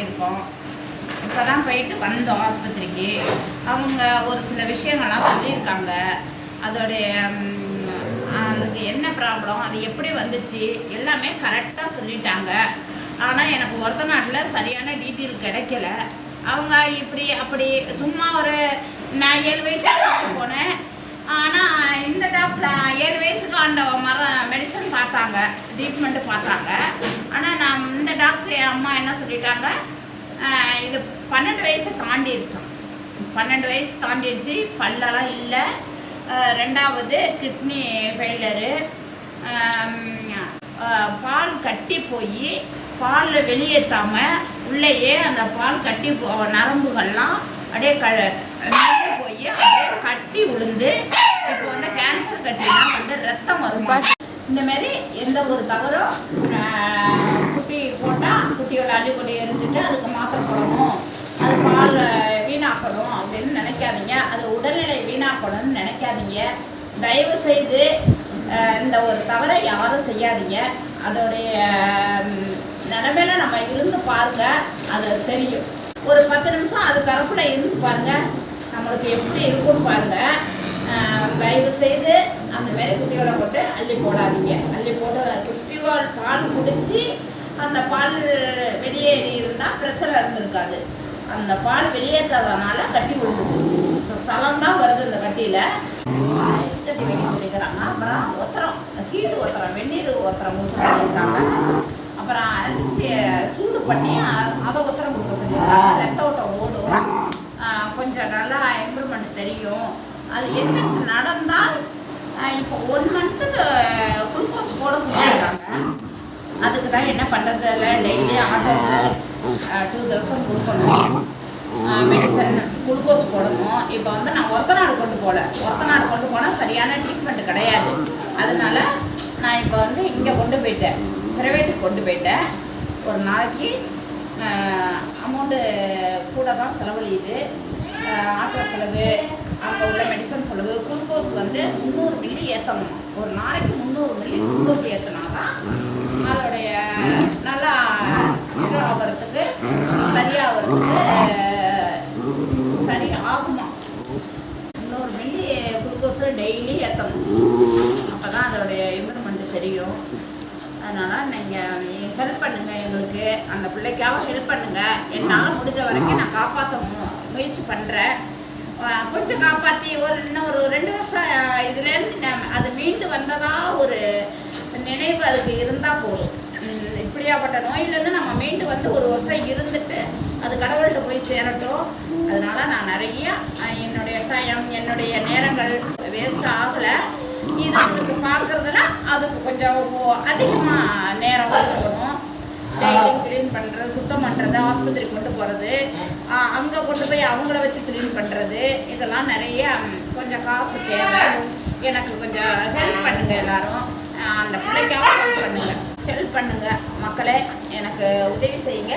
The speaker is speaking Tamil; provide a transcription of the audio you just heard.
போயிருக்கோம் இப்போ தான் போயிட்டு வந்தோம் ஆஸ்பத்திரிக்கு. அவங்க ஒரு சில விஷயங்கள்லாம் சொல்லியிருக்காங்க. அதோடைய அதுக்கு என்ன ப்ராப்ளம் அது எப்படி வந்துச்சு எல்லாமே கரெக்டாக சொல்லிட்டாங்க. ஆனால் எனக்கு ஒருத்த நாட்டில் சரியான டீட்டெயில் கிடைக்கல. அவங்க இப்படி அப்படி சும்மா ஒரு நான் ஏழு வயசுக்கு போனேன். ஆனால் இந்த டாக்டர் ஏழு வயசுக்கு அந்த மர மெடிசன் பார்த்தாங்க ட்ரீட்மெண்ட்டு பார்த்தாங்க. ஆனால் நான் இந்த டாக்டர் என் அம்மா என்ன சொல்லிட்டாங்க? இது பன்னெண்டு வயசை தாண்டிடுச்சோம் பன்னெண்டு வயசு தாண்டிடுச்சு. பல்லெல்லாம் இல்லை. ரெண்டாவது கிட்னி ஃபெயிலரு பால் கட்டி போய் பாலில் வெளியேற்றாமல் உள்ளேயே அந்த பால் கட்டி போ நரம்புகள்லாம் அப்படியே க போய் அப்படியே கட்டி விழுந்து இப்போ வந்து கேன்சர் கட்டிலாம் வந்து ரத்தம் வருமா இந்த மாதிரி எந்த ஒரு தவறும் ஆஹ், குட்டி போட்டால் அள்ளி கொண்டு எரிஞ்சிட்டு அதுக்கு மாத்திரை போடணும். அது பால் வீணாக்கணும் அப்படின்னு நினைக்காதீங்க. அது உடல்நிலை வீணாக்கணும்னு நினைக்காதீங்க. தயவு செய்து இந்த ஒரு தவறை யாரும் செய்யாதீங்க. அதோடைய நிலமையில நம்ம இருந்து பாருங்க. அது தெரியும். ஒரு பத்து நிமிஷம் அது தரப்புல இருந்து பாருங்க. நம்மளுக்கு எப்படி இருக்கும்னு பாருங்க. தயவு செய்து அந்த மாதிரி குட்டியோட போட்டு அள்ளி போடாதீங்க. அள்ளி போட்டு குட்டியோட பால் குடிச்சு அந்த பால் வெளியே இருந்தால் பிரச்சனை இருந்திருக்காது. அந்த பால் வெளியேற்றதுனால கட்டி விழுந்துருச்சு இப்போ சலம் தான் வருது இந்த கட்டியில் ஐஸ் கட்டி வைக்க சொல்லிக்கிறாங்க. அப்புறம் ஒத்தரம் ஹீட்டு ஒத்தரம் வெந்நீர் ஒத்தரம் கொடுக்க சொல்லியிருக்காங்க. அப்புறம் அரிசி சூடு பண்ணி அதை ஒத்தரம் கொடுக்க சொல்லியிருக்காங்க. ரத்த ஓட்டம் ஓடும். கொஞ்சம் நல்லா இம்ப்ரூவ்மெண்ட் தெரியும். அது என்ன நடந்தால் இப்போ ஒன் மந்த்துக்கு குளுக்கோஸ் போட சொல்லியிருக்காங்க. அதுக்கு தான் என்ன பண்ணுறது இல்லை டெய்லி ஆட்டோவில் டூ தௌசண்ட் கொடுக்கணும். மெடிசன் குளுக்கோஸ் போடணும். இப்போ வந்து நான் ஒத்த நாடு கொண்டு போகல ஒத்த நாடு கொண்டு போனால் சரியான ட்ரீட்மெண்ட் கிடையாது. அதனால நான் இப்போ வந்து இங்கே கொண்டு போயிட்டேன். ப்ரைவேட்டுக்கு கொண்டு போயிட்டேன். ஒரு நாளைக்கு அமௌண்ட்டு கூட தான் செலவழியுது. ஆட்டோ செலவு அங்கே உள்ள மெடிசன் செலவு குளுக்கோஸ் வந்து முந்நூறு மில்லி ஏற்றணும் ஒரு நாளைக்கு முந்நூறு மில்லி குளுக்கோஸ் ஏற்றினா தான் அதோடைய நல்லா இது ஆகிறதுக்கு சரியாகிறதுக்கு சரி ஆகுமா முந்நூறு மில்லி குளுக்கோஸ் டெய்லி ஏற்றணும் அப்போ தான் அதோடைய இம்ப்ரூவ்மெண்ட் தெரியும். அதனால் நீங்கள் ஹெல்ப் பண்ணுங்கள் எங்களுக்கு. அந்த பிள்ளைக்காக ஹெல்ப் பண்ணுங்கள் என்னால் முடிஞ்ச வரைக்கும் நான் காப்பாற்ற முயற்சி பண்ணுறேன் கொஞ்சம் காப்பாற்றி ஒரு இன்னும் ஒரு ரெண்டு வருஷம் இதுலேருந்து அது மீண்டு வந்ததா ஒரு நினைவு அதுக்கு இருந்தால் போதும். இப்படியாப்பட்ட நோயிலேருந்து நம்ம மீண்டு வந்து ஒரு வருஷம் இருந்துட்டு அது கடவுள்கிட்ட போய் சேரட்டும். அதனால நான் நிறைய என்னுடைய டைம் என்னுடைய நேரங்கள் வேஸ்ட் ஆகலை. இது உங்களுக்கு பார்க்கறதுல அதுக்கு கொஞ்சம் அதிகமாக நேரம் கொடுக்கணும். டெய்லி க்ளீன் பண்ணுறது சுத்தம் பண்ணுறது ஆஸ்பத்திரி கொண்டு போகிறது அங்கே கொண்டு போய் அவங்கள வச்சு க்ளீன் பண்ணுறது இதெல்லாம் நிறைய கொஞ்சம் காசு தேவை. எனக்கு கொஞ்சம் ஹெல்ப் பண்ணுங்கள் எல்லாரும். அந்த பிள்ளைக்காக ஹெல்ப் பண்ணுங்கள் ஹெல்ப் பண்ணுங்க. மக்களே எனக்கு உதவி செய்யுங்க.